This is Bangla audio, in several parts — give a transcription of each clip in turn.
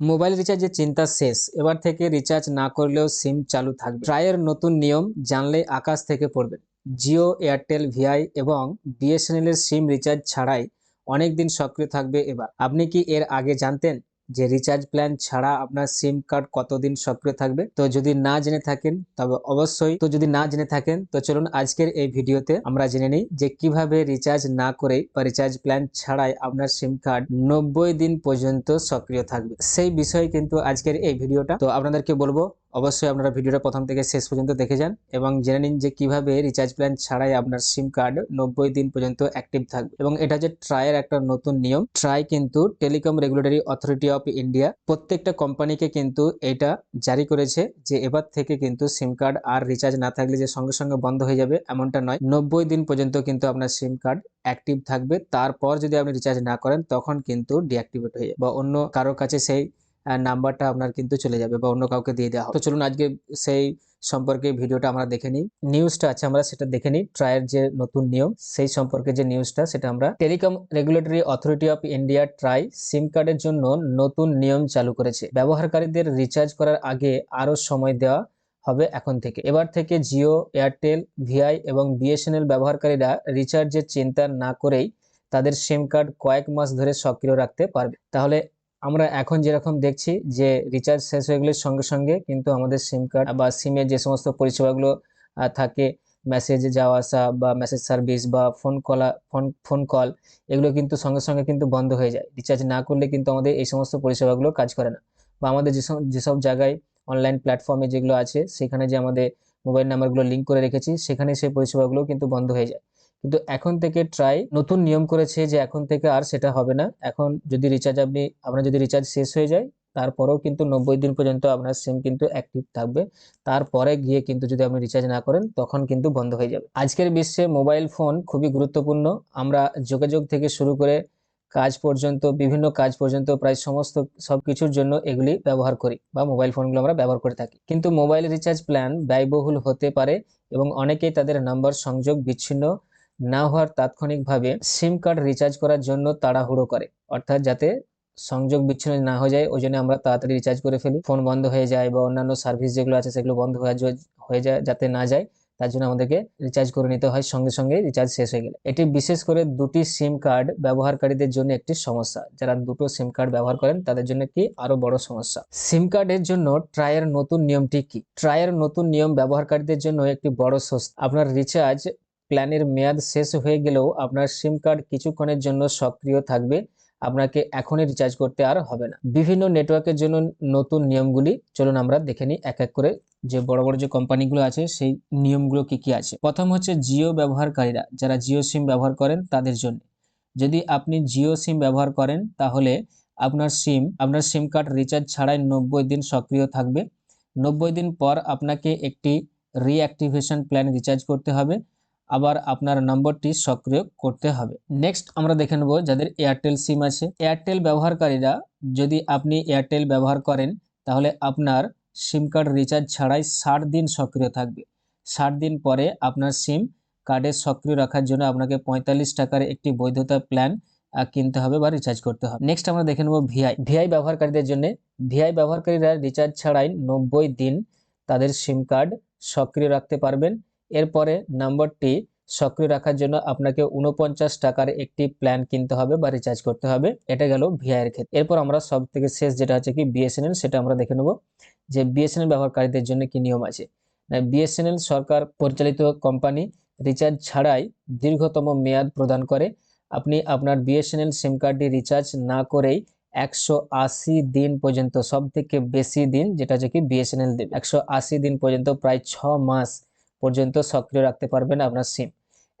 মোবাইল রিচার্জের চিন্তা শেষ। এবার থেকে রিচার্জ না করলেও সিম চালু থাকবে। ট্রায়ের নতুন নিয়ম জানলে আকাশ থেকে পড়বেন জিও, এয়ারটেল, ভিআই এবং বিএসএনএল এর সিম রিচার্জ ছাড়াই অনেক দিন সক্রিয় থাকবে এবার। আপনি কি এর আগে জানতেন? যে রিচার্জ প্ল্যান ছাড়া আপনার সিম কার্ড কতদিন সক্রিয় থাকবে? তো যদি না জেনে থাকেন, তবে অবশ্যই, তো যদি না জেনে থাকেন, তো চলুন আজকের এই ভিডিওতে আমরা জেনে নিই যে কীভাবে রিচার্জ না করে বা রিচার্জ প্ল্যান ছাড়াই আপনার সিম কার্ড নব্বই দিন পর্যন্ত সক্রিয় থাকবে। সেই বিষয়ে কিন্তু আজকের এই ভিডিওটা। তো আপনাদেরকে বলব অবশ্যই আপনারা ভিডিওটা প্রথম থেকে শেষ পর্যন্ত দেখে যান এবং জেনে নিন যে কীভাবে রিচার্জ প্ল্যান ছাড়াই আপনার সিম কার্ড নব্বই দিন পর্যন্ত অ্যাক্টিভ থাকবে। এবং এটা যে ট্রায়ের একটা নতুন নিয়ম। ট্রাই কিন্তু telecom regulatory authority of India প্রত্যেকটা কোম্পানিকে কিন্তু এটা জারি করেছে যে এবার থেকে কিন্তু সিম কার্ড আর রিচার্জ না থাকলে যে সঙ্গে সঙ্গে বন্ধ হয়ে যাবে এমনটা নয়। নব্বই দিন পর্যন্ত কিন্তু আপনার সিম কার্ড অ্যাক্টিভ থাকবে। তারপর যদি আপনি রিচার্জ না করেন তখন কিন্তু ডিঅ্যাক্টিভেট হয়ে যাবে বা অন্য কারোর কাছে সেই নাম্বারটা আপনার কিন্তু চলে যাবে বা অন্য কাউকে দিয়ে দেওয়া তো চলুন আজকে সেই সম্পর্কে ভিডিওটা আমরা দেখে নিই। নিউজটা আছে আমরা সেটা দেখে নিই ট্রায়ের যে নতুন নিয়ম, সেই সম্পর্কে যে নিউজটা সেটা আমরা telecom regulatory authority of India TRAI SIM কার্ডের জন্য নতুন নিয়ম চালু করেছে। ব্যবহারকারীদের রিচার্জ করার আগে আরও সময় দেওয়া হবে এখন থেকে। এবার থেকে জিও এয়ারটেল ভিআই এবং বিএসএনএল ব্যবহারকারীরা রিচার্জের চিন্তা না করেই তাদের সিম কার্ড কয়েক মাস ধরে সক্রিয় রাখতে পারবে। তাহলে আমরা এখন যেরকম দেখছি যে রিচার্জ শেষ হয়ে গেলে সঙ্গে সঙ্গে কিন্তু আমাদের সিম কার্ড বা সিমের যে সমস্ত পরিষেবাগুলো থাকে মেসেজ যাওয়া আসা বা মেসেজ সার্ভিস বা ফোন কলা ফোন ফোন কল এগুলো কিন্তু সঙ্গে সঙ্গে কিন্তু বন্ধ হয়ে যায়। রিচার্জ না করলে কিন্তু আমাদের এই সমস্ত পরিষেবাগুলো কাজ করে না। বা আমাদের যেসব যেসব জায়গায় অনলাইন প্ল্যাটফর্মে যেগুলো আছে, সেখানে যে আমাদের মোবাইল নাম্বারগুলো লিঙ্ক করে রেখেছি, সেখানে সেই পরিষেবাগুলো কিন্তু বন্ধ হয়ে যায়। কিন্তু এখন থেকে ট্রাই নতুন নিয়ম করেছে যে এখন থেকে আর সেটা হবে না। এখন যদি রিচার্জ আপনি, আপনার যদি রিচার্জ শেষ হয়ে যায়, তারপরেও কিন্তু নব্বই দিন পর্যন্ত আপনার সিম কিন্তু অ্যাক্টিভ থাকবে। তারপরে গিয়ে কিন্তু যদি আপনি রিচার্জ না করেন, তখন কিন্তু বন্ধ হয়ে যাবে। আজকের বিশ্বে মোবাইল ফোন খুবই গুরুত্বপূর্ণ। আমরা যোগাযোগ থেকে শুরু করে কাজ পর্যন্ত, বিভিন্ন কাজ পর্যন্ত প্রায় সমস্ত সব কিছুর জন্য এগুলি ব্যবহার করি বা মোবাইল ফোনগুলো আমরা ব্যবহার করে থাকি। কিন্তু মোবাইল রিচার্জ প্ল্যান ব্যয়বহুল হতে পারে এবং অনেকেই তাদের নাম্বার সংযোগ বিচ্ছিন্ন না হওয়ার তাৎক্ষণিকভাবে সিম কার্ড রিচার্জ করার জন্য তাড়াহুড়ো করে। অর্থাৎ যাতে সংযোগ বিচ্ছিন্ন না হয়ে যায়, ওই জন্য আমরা তাড়াতাড়ি রিচার্জ করে ফেলি। ফোন বন্ধ হয়ে যায় বা অন্যান্য সার্ভিস যেগুলো আছে, সেগুলো বন্ধ হয়ে যায় যাতে না যায়, তার জন্য আমাদেরকে রিচার্জ করে নিতে হয়। সঙ্গে সঙ্গে রিচার্জ শেষ হয়ে গেলে। এটি বিশেষ করে দুটি সিম কার্ড ব্যবহারকারীদের জন্য একটি সমস্যা। যারা দুটো সিম কার্ড ব্যবহার করেন, তাদের জন্য কি আরও বড় সমস্যা? সিম কার্ডের জন্য ট্রায়ের নতুন নিয়মটি কি? ট্রায়ের নতুন নিয়ম ব্যবহারকারীদের জন্য একটি বড় স্বস্তি। আপনার রিচার্জ প্ল্যানের মেয়াদ শেষ হয়ে গেলেও আপনার সিম কার্ড কিছুক্ষণের জন্য সক্রিয় থাকবে। আপনাকে এখনই রিচার্জ করতে আর হবে না। বিভিন্ন নেটওয়ার্কের জন্য নতুন নিয়মগুলি, চলুন আমরা দেখে নিই এক এক করে যে বড় বড় যে কোম্পানিগুলো আছে, সেই নিয়মগুলো কি কি আছে। প্রথম হচ্ছে জিও ব্যবহারকারীরা, যারা জিও সিম ব্যবহার করেন তাদের জন্য। যদি আপনি জিও সিম ব্যবহার করেন, তাহলে আপনার সিম আপনার সিম কার্ড রিচার্জ ছাড়াই নব্বই দিন সক্রিয় থাকবে। নব্বই দিন পর আপনাকে একটি রিঅ্যাক্টিভেশন প্ল্যান রিচার্জ করতে হবে। আবার আপনার নম্বরটি সক্রিয় করতে হবে। নেক্সট আমরা দেখে নেব যাদের এয়ারটেল সিম আছে। এয়ারটেল ব্যবহারকারীরা যদি আপনি এয়ারটেল ব্যবহার করেন, তাহলে আপনার সিম কার্ড রিচার্জ ছাড়াই ষাট দিন সক্রিয় থাকবে। ষাট দিন পরে আপনার সিম কার্ডে সক্রিয় রাখার জন্য আপনাকে পঁয়তাল্লিশ টাকার একটি বৈধতা প্ল্যান কিনতে হবে বা রিচার্জ করতে হবে। নেক্সট আমরা দেখে নেব ভিআই ভিআই ব্যবহারকারীদের জন্য ভিআই ব্যবহারকারীরা রিচার্জ ছাড়াই নব্বই দিন তাদের সিম কার্ড সক্রিয় রাখতে পারবেন। এরপরে নাম্বারটি সক্রিয় রাখার জন্য আপনাকে উনপঞ্চাশ টাকার একটি প্ল্যান কিনতে হবে বা রিচার্জ করতে হবে। এটা গেল ভিআইয়ের ক্ষেত্রে। এরপর আমরা সব থেকে শেষ যেটা আছে কি বিএসএনএল সেটা আমরা দেখে নেব যে বিএসএনএল ব্যবহারকারীদের জন্য কি নিয়ম আছে। বিএসএনএল সরকার পরিচালিত কোম্পানি রিচার্জ ছাড়াই দীর্ঘতম মেয়াদ প্রদান করে। আপনি আপনার বিএসএনএল সিম কার্ডটি রিচার্জ না করেই একশো আশি দিন পর্যন্ত সব থেকে বেশি দিন যেটা হচ্ছে কি বিএসএনএল দেবে। একশো আশি দিন পর্যন্ত, প্রায় ছ মাস পর্যন্ত সক্রিয় রাখতে পারবেন আপনার সিম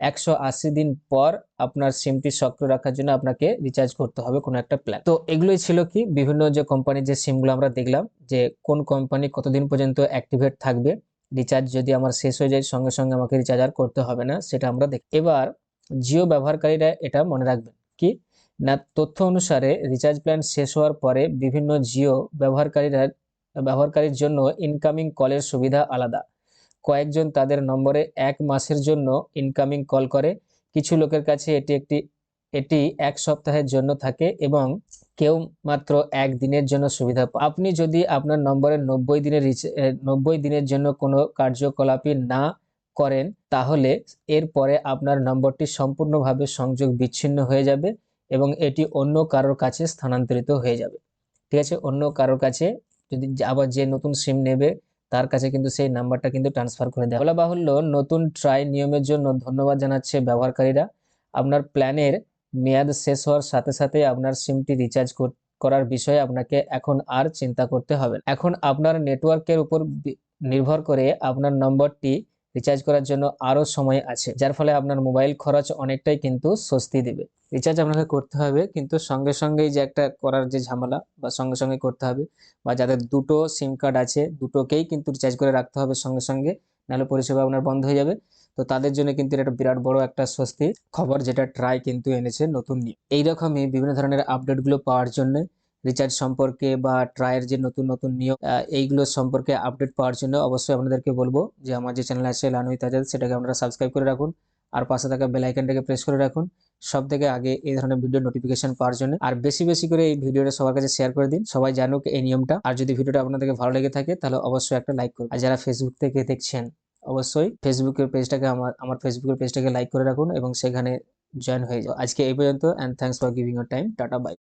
একশো আশি দিন পর আপনার সিমটি সক্রিয় রাখার জন্য আপনাকে রিচার্জ করতে হবে কোনো একটা প্ল্যান তো এগুলোই ছিল কি? বিভিন্ন যে কোম্পানির যে সিমগুলো আমরা দেখলাম যে কোন কোম্পানি কতদিন পর্যন্ত অ্যাক্টিভেট থাকবে রিচার্জ যদি আমার শেষ হয়ে যায় সঙ্গে সঙ্গে আমাকে রিচার্জ আর করতে হবে না, সেটা আমরা দেখ। এবার জিও ব্যবহারকারীরা এটা মনে রাখবেন কি? না, তথ্য অনুসারে রিচার্জ প্ল্যান শেষ হওয়ার পরে বিভিন্ন জিও ব্যবহারকারীরা, ব্যবহারকারীর জন্য ইনকামিং কলের সুবিধা আলাদা। কয়েকজন তাদের নম্বরে এক মাসের জন্য ইনকামিং কল করে। কিছু লোকের কাছে এটি একটি, এটি এক সপ্তাহের জন্য থাকে এবং কেউ মাত্র এক দিনের জন্য সুবিধা আপনি যদি আপনার নম্বরে নব্বই দিনের নব্বই দিনের জন্য কোনো কার্যকলাপই না করেন, তাহলে এরপরে আপনার নম্বরটি সম্পূর্ণভাবে সংযোগ বিচ্ছিন্ন হয়ে যাবে এবং এটি অন্য কারোর কাছে স্থানান্তরিত হয়ে যাবে। ঠিক আছে? অন্য কারোর কাছে যদি আবার যে নতুন সিম নেবে তার কাছে কিন্তু সেই নাম্বারটা কিন্তু ট্রান্সফার করে দেয় বলা বাহুল্য, নতুন ট্রাই নিয়মের জন্য ধন্যবাদ জানাচ্ছে ব্যবহারকারীরা আপনার প্ল্যানের মেয়াদ শেষ হওয়ার সাথে সাথে আপনার সিমটি রিচার্জ করার বিষয়ে আপনাকে এখন আর চিন্তা করতে হবে। এখন আপনার নেটওয়ার্কের উপর নির্ভর করে আপনার নম্বরটি রিচার্জ করার জন্য আরও সময় আছে, যার ফলে আপনার মোবাইল খরচ অনেকটাই কিন্তু স্বস্তি দেবে। রিচার্জ আপনাকে করতে হবে, কিন্তু সঙ্গে সঙ্গেই যে একটা করার যে ঝামেলা বা সঙ্গে সঙ্গে করতে হবে, বা যাদের দুটো সিম কার্ড আছে, দুটোকেই কিন্তু রিচার্জ করে রাখতে হবে সঙ্গে সঙ্গে, নাহলে পরিষেবা আপনার বন্ধ হয়ে যাবে। তো তাদের জন্য কিন্তু এটা বিরাট বড় একটা স্বস্তি খবর, যেটা ট্রাই কিন্তু এনেছে নতুন নিয়ম। এইরকমই বিভিন্ন ধরনের আপডেটগুলো পাওয়ার জন্য রিচার্জ সম্পর্কে বা ট্রায়ের যে নতুন নতুন নিয়ম এইগুলো সম্পর্কে আপডেট পাওয়ার জন্য অবশ্যই আপনাদেরকে বলব যে আমার যে চ্যানেল আছে লানুই তাজাদ সেটাকে আপনারা সাবস্ক্রাইব করে রাখুন আর পাশে থাকা বেল আইকনটাকে প্রেস করে রাখুন। সব থেকে আগে এই ধরনের ভিডিও নোটিফিকেশন পাওয়ার জন্য। আর বেশি বেশি করে এই ভিডিওটা সবার কাছে শেয়ার করে দিন। সবাই জানুক এই নিয়মটা। আর যদি ভিডিওটা আপনাদেরকে ভালো লেগে থাকে, তাহলে অবশ্যই একটা লাইক করুন। আর যারা ফেসবুক থেকে দেখছেন, অবশ্যই ফেসবুকের পেজটাকে আমার আমার ফেসবুকের পেজটাকে লাইক করে রাখুন এবং সেখানে জয়েন হয়ে যাও। আজকে এই পর্যন্ত and thanks for giving your time tata bye